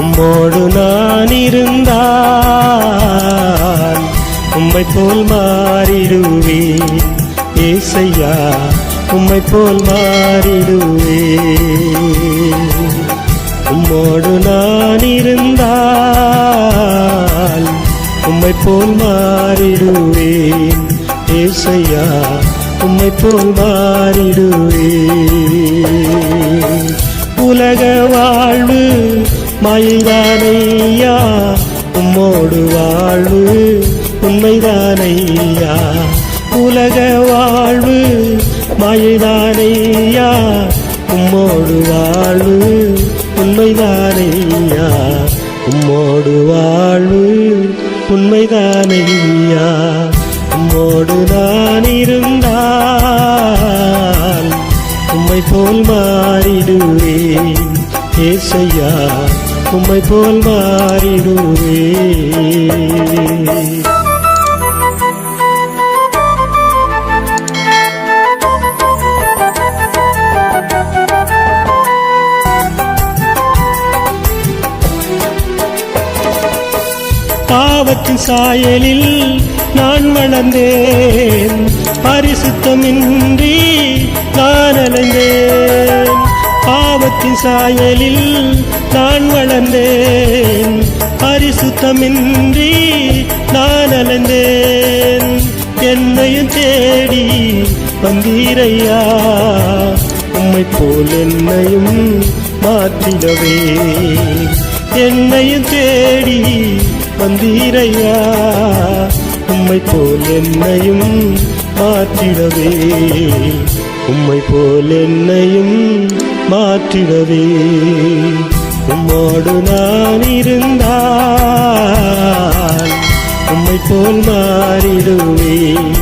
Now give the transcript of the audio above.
உம்மோடு நான் இருந்தால் உம்மை போல் மாறிடுவேன். ஏசையா உம்மை போல் மாறிடுவேன். உம்மோடு நான் இருந்தால் உம்மை போல் மாறிடுவேன். ஏசையா உம்மை போல் மாறிடுவேன். மயில்தானையா? உம்மோடு வாழ்வு உண்மைதானையா? உலக வாழ்வு மயில்தானையா? உம்மோடு வாழ்வு உண்மைதானையா? உம்மோடு வாழ்வு உண்மைதானையா? உம்மோடு நான் இருந்தால் உம்மை போல் மாறிடுவேன் ஏசையா. உம்மை போல் மாறிடுவே. பாவத்தின் சாயலில் நான் வளர்ந்தேன். பரிசுத்தமின்றி நான் அலைந்தேன். பாவத்தின் சாயலில் நான் வளர்ந்தேன். பரிசுத்தமின்றி நான் அலந்தேன். என்னையும் தேடி வந்தீரையா உம்மை போல் என்னையும் மாற்றிடவே. என்னையும் தேடி வந்தீரையா உம்மை போல் என்னையும் மாற்றிடவே. உம்மை போல் என்னையும் மாற்றிடவே. உம்மோடு நான் இருந்தால் உம்மை போல் மாறிடுவேன்.